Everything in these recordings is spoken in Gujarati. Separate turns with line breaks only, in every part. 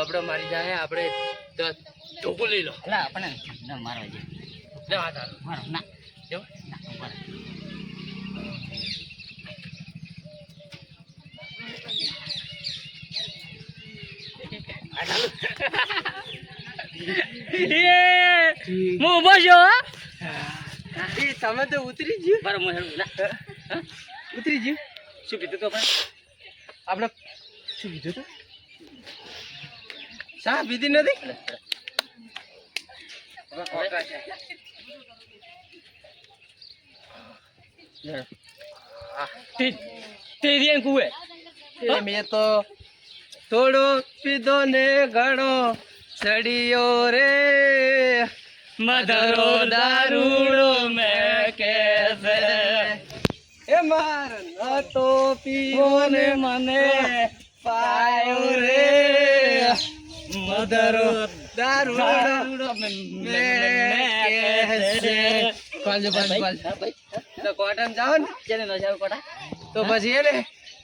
આપણે મારી જાય આપણે ધોકું લઈ લો.
એટલે આપણે ન મારવા જઈએ
એટલે વાત
મારો ના.
જો
ના. રહો. હું ઊભો
એ તમે તો ઉતરી ગયું.
બરાબર?
ઉતરી ગયું.
શું કીધું તો આપણે
આપણે શું કીધું તું? ચા પીધી નથી?
તે- તેરી કુએ
મેં તો થોડો પીધો ને ઘણો ચડિયો રે.
મધરો દારૂડો મેં કેસે.
એ માર નતો પીવો ને
મને
પાયો રે.
મધરો
પાલજો. તો કોટન જાઓ ને
જેને નશાવ કોટા.
તો પછી એને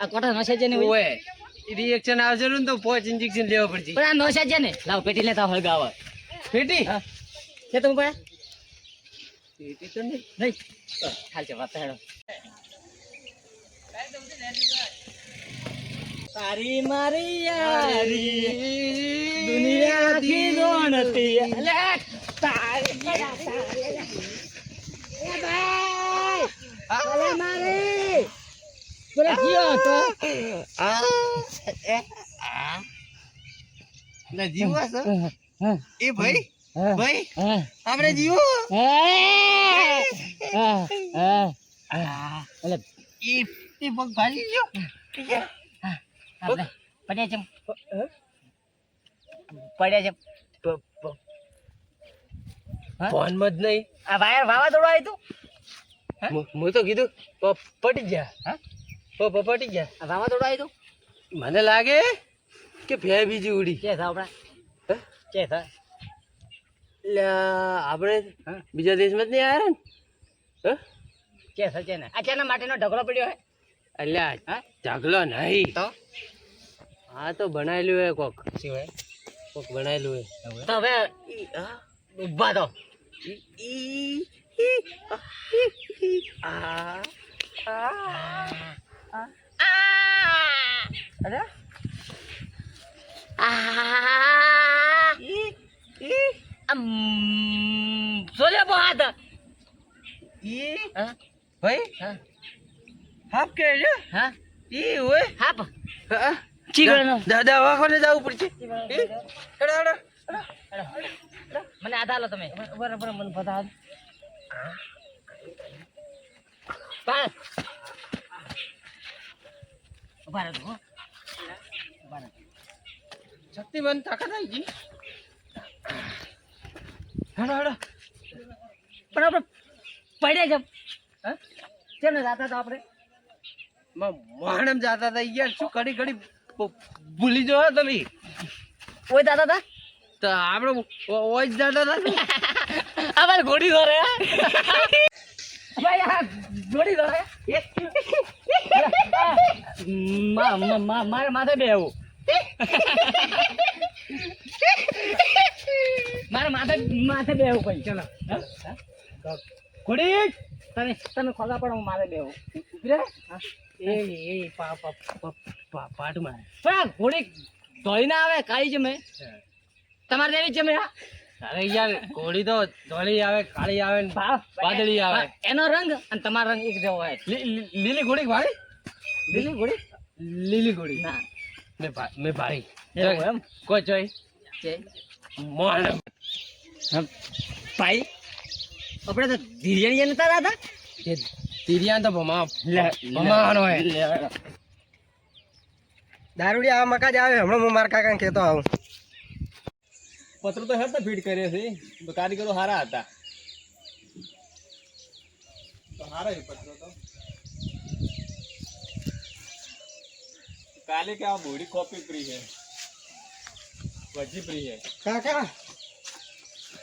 આ કોટા નશા છે ને ભાઈ?
ઓય રિએક્શન આવશે ને તો પોચ ઇન્જેક્શન લેવા પડશે.
પણ આ નશા છે લાવ પેટી લેતા હળગાવા
પેટી?
હા. તમે પાસે
પેટી તો નહીં.
નહીં. હાલ છે વાત હેડો તારી મારી યારી અલે એ ભાઈ?
ભાઈ? આપણે જીવો?
હા હા અલે.
એ એ પગ ભાજી ગયો?
પડ્યા છે. પડ્યા છે?
ફોનમાં જ નહીં.
આ વાયર વાવાઝોડું આવ્યું તું હું?
મુ- તો કીધું પટી ગયા.
હા?
પટી ગયા.
આ વાવાઝોડું આવ્યું તું
મને લાગે કે ભે બીજી ઉડી.
કે થા આપણા? કે થા?
એટલે આપણે? બીજા દેશમાં જ નહીં આવ્યા ને?
કે થા કે આ કેના માટેનો ઢગલો પડ્યો હે?
અલ્યા
હા?
ઝાગલો નહીં.
તો?
હા તો બનાવેલું હે કોક.
હે?
કોક બનાયેલું હોય.
તો હવે? ઊભા તો. અરે સોલે બો હાથ.
ઈ. ભાઈ? હાફ કે
હા.
ઈ હોય?
હાપ
હા. દાદા વાખોને જવું પડશે.
મને આધા લો તમે. બરાબર મને બધા હો. ઊભા
શક્તિમાન તાકાત આવી ગઈ. હેડો હેડો.
પણ આપણે પડ્યા છે. હા? કેમ જાતા હતા આપણે?
મોહણમ જાતા હતા યાર શું ઘડી ઘડી ભૂલી જવા તમે.
ઓય દાદા તા
તો આપણે ઓય હતા ને.
અમારે ઘોડી ધોરે. ભાઈ આ ઘોડી મા- મારે માથે બે આવું મારે માથે માથે બે આવું ભાઈ. ચલો? ઘોડી તમે તમે ખોલા પડો હું મારે બે આવું ઊભી હા.
એ એ પાટ મારે.
ઘોડી ધોઈ ના આવે કાળી જમે. મેં તમારે જેવી જમે
અરે યાર ઘોડી તો ધોળી આવે કાળી આવે ને વાદળી આવે.
એનો રંગ અને તમારો રંગ એક જેવો હોય.
લીલી ઘોડી ભાઈ
લીલી ઘોડી?
લીલી ઘોડી.
ના.
મેં મે મેં ભાઈ
એમ?
કોઈ જોઈ. મોહન.
ભાઈ આપણે તો ધીરિયાણી નતા દાદા
એ તો ભમા ભમાવાનો હે દારૂડી આ મકા જ આવે હમણાં હું મારા કાકાને કહેતો આવું.
પત્ર તો હેરતા ફીટ કરે છે કારીગરો સારા હતા. તો સારા પત્ર તો. કાલે કે આ બોડી કોપી ફ્રી છે. વજી ફ્રી છે.
કાકા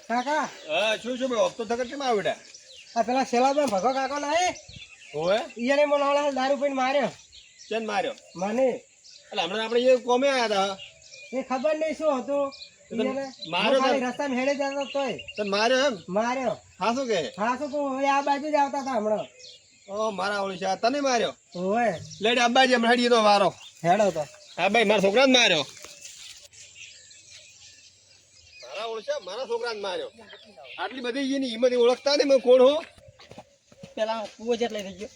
કાકા.
હા શું શું ભાઈ હપ્તો થકર કેમ આવડ્યા?
આ પેલા સેલામાં ભગો કાકો લાય?
હોવે?
ઈયને મને દારૂ પીને માર્યો.
ચેન માર્યો?
મને.
એટલે હમણાં આપણે એ કોમે આવ્યા હતા.
એ ખબર નહીં શું હતું.
મારો
હેડે જતો તોય.
માર્યો એમ?
માર્યો.
હા શું કે?
હા શું કહું? હવે આ બાજુ જ આવતા હતા હમણાં.
ઓ મારા ઓળી છે તને માર્યો?
ઓય
લેડ અબ્બાજી હમણાં હેડી તો વારો.
હેડો તો.
હા ભાઈ મારા છોકરાને માર્યો. મારા ઓળખા મારા છોકરાને માર્યો. આટલી બધી એની હિંમત ઓળખતા ને મેં કોણ હો?
પેલા કુવો જેટલે થઈ ગયો.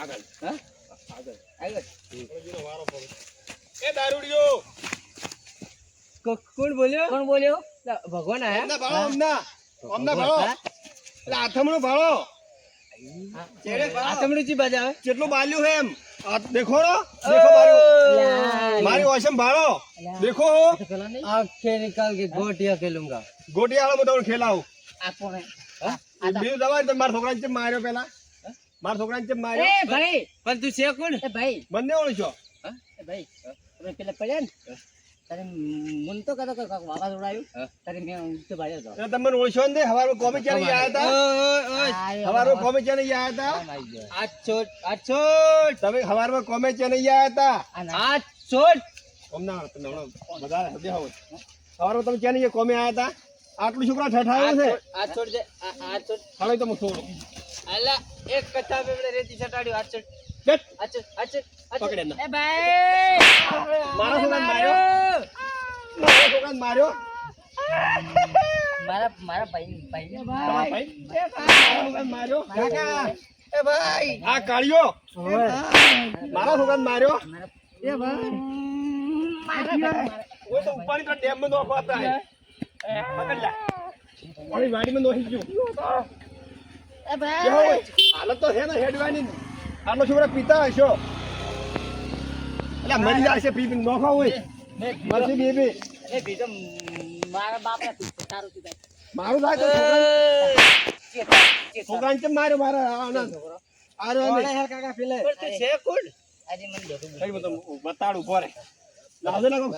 આગળ.
હા?
આગળ.
આગળ.
વારો પડે. એ દારૂડિયો.
કોણ બોલ્યો? કોણ બોલ્યો? ભગવાન
અમના ભાળો અમના. અમના ભાળો. એટલે આથમણો ભાળો.
આતમડી ચી બાજુ આવે?
કેટલું બાલ્યું હે એમ. દેખો રો દેખો મારી મારી ઓસમ ભાળો. દેખો હો.
આંખે નિકાલ કે ગોટિયા ખેલુંગા.
ગોટિયા વાળો તમને ખેલાવ.
આપો ને
બીજું દવા તો મારા છોકરાને ચેમ માર્યો પેલા? મારા છોકરાને ચેમ માર્યો?
એ ભાઈ. પણ તું છે કોણ? એ ભાઈ.
બંને ઓળખ્યો
એ ભાઈ. તમે પેલા પડ્યા ને? તારે મન તો કદો કે વાવા જોડાયું તારે મેં ઊંચો ભાઈ હતો
તમે ઓછો ને હવારમાં કોમે ચાલી ગયા હતા? હવારો કોમે ચાલી ગયા હતા?
આછો છોટ
તમે હવારમાં કોમે ચાલી ગયા હતા?
આ છોટ
હમણાં તમે હમણાં બધા બેહો હવારમાં તમે ક્યાં ગયા કોમે આવ્યા હતા? આટલું છોકરા ઠઠાયો છે?
આ છોટ જે આ આ છોટ
હાલો તો હું થોડું
અલા એક કચ્છા પેપડે રેતી છટાડ્યો આ
માર્યો. મારા માર્યો.
મારા મારા ભાઈ ભાઈ.
તમારા ભાઈ. મારા છોકરાને
એ ભાઈ.
આ કાળિયો. મારા છોકરાને માર્યો.
એ ભાઈ.
ઓય તો ઉપાડી તો ડેમમાં નોખો હતા પકડ લે. ઓલી વાડીમાં નોખી ગયું.
એ
હાલત તો છે ને હેડવાની. આટલો છોકરા પીતા હશો. એટલે મરી જાય છે પી નોખો હોય. મરસી બે બે.
એ બીજો મારા બાપને તારું તું
મારું થાય તો છોકરા છોકરાને કેમ માર્યો મારા આનંદ આરો
કાકા પેલે પણ તું છે કોણ? આજે મને બધું
કઈ બધું બતાડું પોરે. લાવજે ના કોક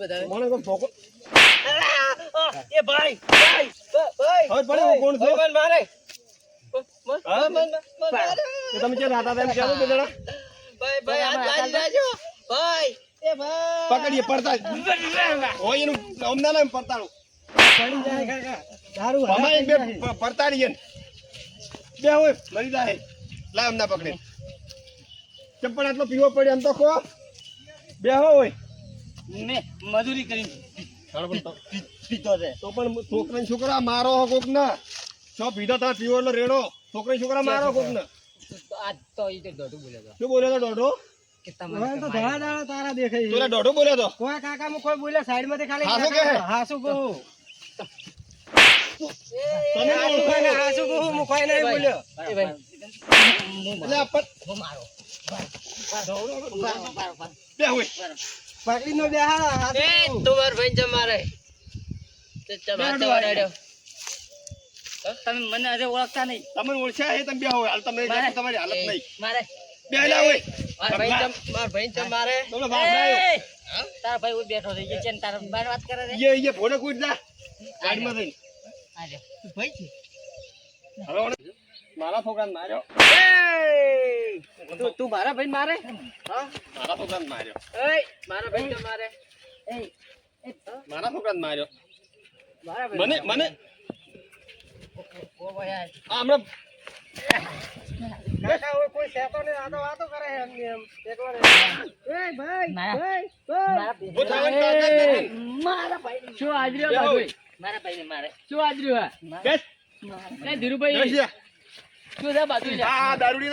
બતાવે.
મને કોક છોકરો
એ ભાઈ ભાઈ ભાઈ.
હવે પડે કોણ છું?
મન મારે મારે.
તમે ક્યાં રાતા એમ કહેવું કે
ભાઈ ભાઈ હાથ લાગી જાજો ભાઈ એ ભાઈ.
પકડીએ પડતા. હોય એનું અમના એમ પડતાડું
પડી જાય કાકા. દારૂ
અમારે એક બે પ- પડતાડીએ બે હોય મરી જાય. લા અમના પકડે ચપ્પણ આટલો પીવો પડે એમ તો ખો બે હોય.
મેં મજૂરી કરી.
તો. પણ છોકરા છોકરા મારો હો કોક ના છો પીધો તાર પીવો રેડો. છોકરા છોકરા મારો કોક ને
આ તો ઈ તો દોઢું બોલ્યો હતો
શું બોલ્યો તો દોઢો?
કે તમારે તો ધડા દાડા તારા દેખાય
તું દોઢો બોલ્યો તો?
કોઈ કાકા મુ કોઈ બોલે સાઈડમાંથી ખાલી
હાસુ કહે?
હાસુ કહું.
તમે ઓળખો ને.
હાસુ કહું હું કોઈ નહીં બોલ્યો. એ ભાઈ.
એટલે આ પટ-
મારો.
બે હોય.
પકડી નો બેહા એ તમાર ભાઈ જમારે તે
હાથે વડાડ્યો.
તમે મને આજે ઓળખતા નહીં.
તમે ઓળખ્યા હે તમે બે હોય હાલ તમે
મારે.
તમારી હાલત નહીં.
મારે.
બે લા હોય.
માર ભાઈ જમ માર ભાઈ જમ મારે.
તમને લાયો.
તારા ભાઈ ઉઈ બેઠો છે ને તારા બાર વાત કરે છે.
યે યે ફોડે કુટ જા. ગાડીમાં જઈને.
આજો ભાઈ છે.
હવે મારા ફોકાન માર્યો.
તું તું મારા ભાઈ મારે? હા?
મારા ફોકાન માર્યો.
એય મારા ભાઈ મારે? એય એ
મારા ફોકાન માર્યો.
મારા ભાઈ
મને મને
ભાઈ
હમણાં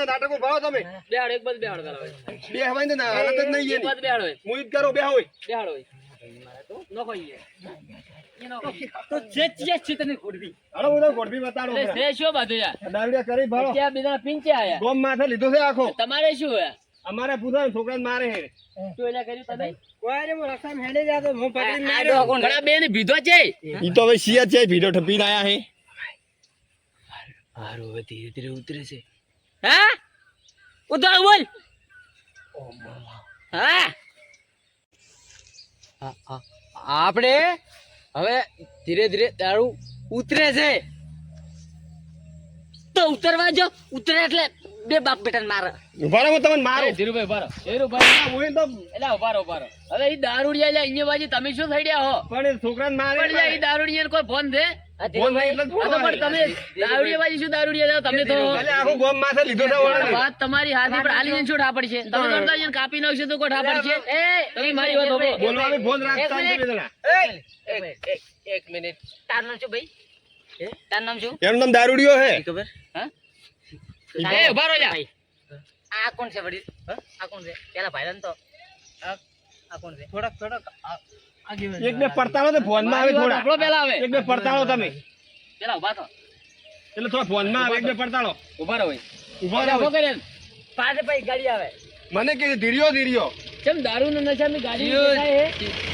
નાટકો ભાવો તમે.
બેહાડો, એક બાજુ બેહાડો પેલા
બે હવાઈ ને ના હાલત જ નહીં
બેહાડો. એ.
કરો
બેહાડો. એ નોખો. તો જે જે છે તને ખોડવી.
હાલો હું તમને ગોઠવી બતાડું
એટલે
હમણાં.
છે શું બાજુ યાર?
દારૂડિયા કરી ભાળો
ત્યાં બીજાના પિંચે આયા.
ગોમ માથે લીધો છે આખો.
તમારે શું હે?
અમારે પૂછો છોકરાને મારે હે.
શું એટલે કર્યું તમે?
કોઈ ને રસ્તામાં હેડે જાતો હું પકડી
આ ઘણા બેન ભીધો છે.
ઈ તો હવે સિયા છે ભીડો ઠપીને આયા હે.
હારું હવે ધીરે ધીરે ઉતરે છે. હા? ઉતાર બોલ. હા. આપણે હવે ધીરે ધીરે દારૂ ઉતરે છે. તો ઉતરવા જો ઉતરે એટલે બે બાપ બેટા મારે.
ઉભારો હું તમને મારે.
ધીરુભાઈ ઉભારો ધીરુભાઈ ના
હું તો
એટલે ઉભારો ઉભારો હવે એ દારૂડિયા એટલે અહીંયા બાજુ તમે શું થઈ રહ્યા હો?
પણ છોકરા છોકરાને મારે
પણ એ દારૂડિયા કોઈ ફોન છો? તમે તો
ભલે આખું ગોમ માથે લીધો છે
તમારી હાથી પણ આલી શું ઠા પડશે તમે કાપી નાખશો તો કોઈ ઠા પડશે તમે મારી વાત
બોલવાની ફોન રાખતા
એક
જ નહીં જણા.
એક- એક- એક મિનિટ.
તારું નામ શું ભાઈ? તારું નામ શું?
એનું નામ દારૂડિયો હે
ખબર?
હા? એ ઊભા રહો આ કોણ છે વડીલ? આ કોણ છે? પેલા ભાઈલાન તો? આ કોણ છે?
થોડાક થોડાક
એક બે પડતાળો તો ફોનમાં આવે થોડા.
પેલા આવે.
એક બે પડતાળો તમે.
પેલા ઊભા તો
એટલે થોડા ફોનમાં આવે એક બે પડતાળો.
ઊભા રહો ઊભા
રહો.
કરે પાસે પછી ગાડી આવે.
મને કે ધીર્યો ધીર્યો.
કેમ દારૂ નો નશામાં ગાડી દેખાય હે?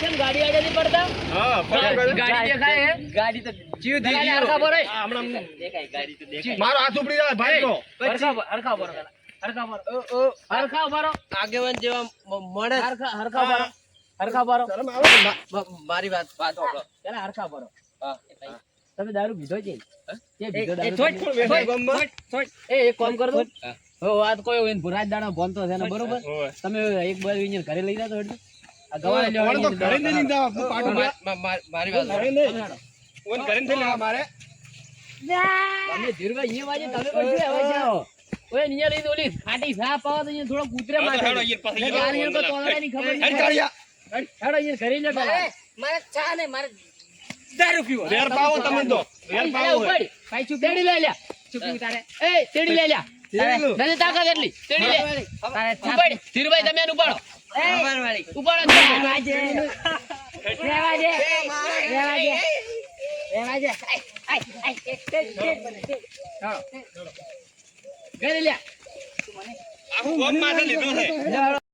કેમ ગાડી આગળ નહીં પડતા?
હા
ગાડી દેખાય હે?
ગાડી તો જીવ
ગાડી હરખા ભરો.
હમણાં
દેખાય ગાડી તો દેખાય.
મારો હાથ ઉપડી જાય ભાઈ તો
હરખા હરખા ભરો હરખા ભરો.
ઓ, ઓ,
હરખા ભરો.
આગેવાન જેવા મળે
હરખા હરખા. હરખા ભરો.
મારી વાત વાત સાંભળો.
પેલા હરખા ભરો. તમે દારૂ પીધો છે કે પીધો
એ
એક કામ કરો હો વાત કોઈ હોય ને ભુરાજ દાડો ભણતો છે ને બરોબર તમે એક બાજુ અહીંયા ઘરે લઈ જાતો એટલે આ ગવાય લેવા
તો ઘરે નહીં લીધા, પાટું
મારી વાત
ઘરે નહીં. ઓન ઘરે નહીં લેવા મારે
તમે ધીરભાઈ અહીંયા વાજે તમે પણ શું હવે જાઓ ઓય લઈને ઓલી ખાટી સા પાવો તો અહીંયા થોડો કૂતરે
તો અહીંયા
આ અહીંયા કોઈ તોલાની ખબર નહીં. હેડો અહીંયા ઘરે લે પેલા.
મારે ચા ને મારે
દારૂ પીવો.
વેર પાવો તમે તો. વેર પાવો હે.
ચૂપ. તેડી લે લ્યા. ચૂપ તારે એ તેડી લે લ્યા.
તેડી
તાકાત એટલી. તેડી લે.
તારે
ઉપાડી. તમે ઉપાડો. ઉપાડો જ
દે. રહેવા દે. રહેવા દે. રહેવા દે. આય, આય.
ઘરે લ્યા.
આખું ગોમ માથે લીધો છે.
લે.